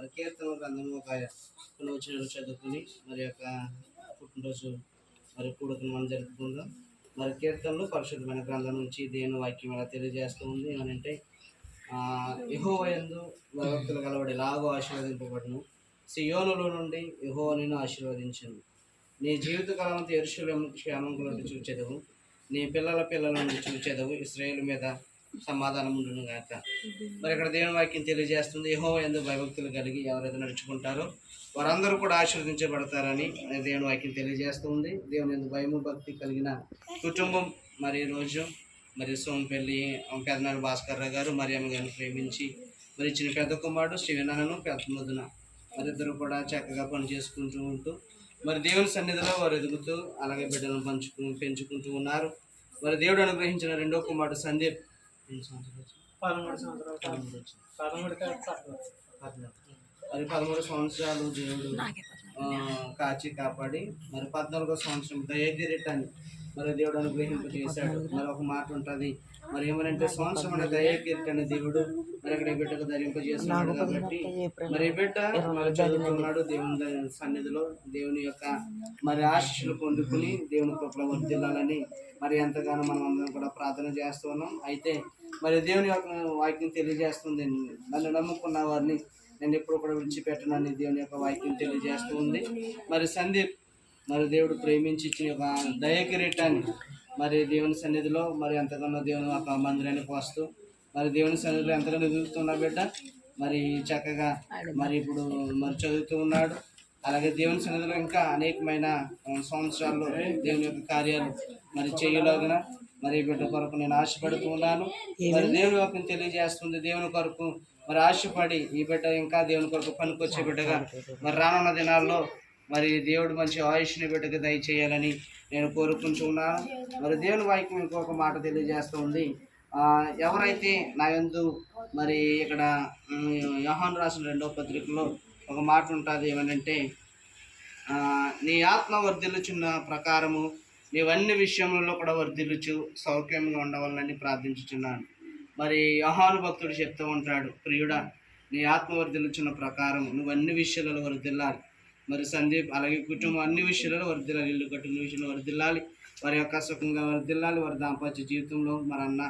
మరి కీర్తన గ్రంథంలో ఒక కొన్ని వచ్చిన చదువుకుని మరి యొక్క పుట్టినరోజు మరి కూడుకుని మనం జరుపుకుందాం. మరి కీర్తనలు పరిశుద్ధమైన గ్రంథం నుంచి దేని వాక్యం ఎలా తెలియజేస్తూ ఉంది అని అంటే యహోవ ఎందు భక్తులు కలబడి లాగో ఆశీర్వదింపబడును. సియోనులో నుండి యహో నేను ఆశీర్వదించను. నీ జీవిత కాలంతో ఎరుషులను క్షేమం గురించి చూచెదవు. నీ పిల్లల పిల్లలను చూచెదవు. ఇస్రాయేల్ మీద సమాధానం ఉండును గాక. మరి ఇక్కడ దేవుని వాక్యం తెలియజేస్తుంది యహో ఎందుకు భయభక్తులు కలిగి ఎవరైతే నడుచుకుంటారో వారందరూ కూడా ఆశీర్వదించబడతారని దేవుని వాక్యం తెలియజేస్తుంది దేవుని ఎందుకు భయము భక్తి కలిగిన కుటుంబం మరి రోజు మరి సోమపల్లి పెదనాడు భాస్కర్ రావు గారు మరి ఆమె గారిని ప్రేమించి మరి ఇచ్చిన పెద్ద కుమారుడు శ్రీనారాయణ పెద్ద ముద్దున మరి ఇద్దరు కూడా చక్కగా పని చేసుకుంటూ ఉంటూ మరి దేవుని సన్నిధిలో వారు ఎదుగుతూ అలాగే బిడ్డలను పంచుకు పెంచుకుంటూ ఉన్నారు. మరి దేవుడు అనుగ్రహించిన రెండో కుమారుడు సందీప్? పదమూడు సంవత్సరాలు పదమూడు. మరి పదమూడు సంవత్సరాలు దేవుడు ఆ, కాచి కాపాడి మరి పద్నాలుగో సంవత్సరం దయగిరిటాన్ని మరి దేవుడు అనుగ్రహింపు చేశాడు. మరి ఒక మాట ఉంటుంది. మరి ఏమనంటే సంవత్సరం అనే దయకీర్తన దేవుడు మరి అక్కడ బిడ్డకు బిడ్డకు ధరింపజేస్తున్నాడు కాబట్టి మరి బిడ్డ మరి చదువుతున్నాడు దేవుని సన్నిధిలో దేవుని యొక్క మరి ఆశీస్సులు పొందుకుని దేవుని కృపలో వర్దిల్లాలని మరి ఎంతగానో మనం అందరం కూడా ప్రార్థన చేస్తున్నాం అయితే మరి దేవుని యొక్క వాక్యం తెలియజేస్తుంది. నన్ను నమ్ముకున్న వారిని నేను ఎప్పుడు కూడా విడిచిపెట్టనని దేవుని యొక్క వాక్యం తెలియజేస్తూ ఉంది. మరి సందీప్ మరి దేవుడు ప్రేమించి ఇచ్చిన యొక్క దయకిరీటాన్ని మరి దేవుని సన్నిధిలో మరి ఎంతగానో దేవుని ఒక మందిరానికి వస్తూ మరి దేవుని సన్నిధిలో ఎంతగానో ఎదుగుతున్నా బిడ్డ. మరి చక్కగా మరి ఇప్పుడు మరి చదువుతూ ఉన్నాడు. అలాగే దేవుని సన్నిధిలో ఇంకా అనేకమైన సంవత్సరాల్లో దేవుని యొక్క కార్యాలు మరి చేయలాగిన మరి ఈ బిడ్డ కొరకు నేను ఆశపడుతూ ఉన్నాను. మరి దేవుని యొక్క తెలియజేస్తుంది. దేవుని కొరకు మరి ఆశపడి ఈ బిడ్డ ఇంకా దేవుని కొరకు పనికొచ్చే బిడ్డగా మరి రానున్న దినాల్లో మరి దేవుడు మంచి ఆయుష్ని బిడ్డకు దయచేయాలని నేను కోరుకుంటున్నాను మరి దేవుని వాక్యం ఇంకొక మాట తెలియజేస్తుంది ఎవరైతే నా యందు మరి ఇక్కడ యోహాన్ రాసిన రెండో పత్రికలో ఒక మాట ఉంటుంది ఏమనంటే నీ ఆత్మ వర్ధిల్లుచున్న ప్రకారము నీవన్ని విషయములలో కూడా వర్ధిల్లుచు సౌఖ్యంగా ఉండవాలని ప్రార్థించుచున్నాను. మరి యోహాను భక్తుడు చెప్తూ ఉంటాడు ప్రియుడా నీ ఆత్మ వర్ధిల్లుచున్న ప్రకారం నువ్వు అన్ని విషయాలలో వర్ధిల్లాలి. మరి సందీప్ అలాగే కుటుంబం అన్ని విషయాలలో వర్ధిల్లాలి ఇల్లు కట్టుకున్న విషయంలో వర్ధిల్లాలి వారి యొక్క సుఖంగా వర్ధిల్లాలి వారి దాంపత్య జీవితంలో మరి అన్న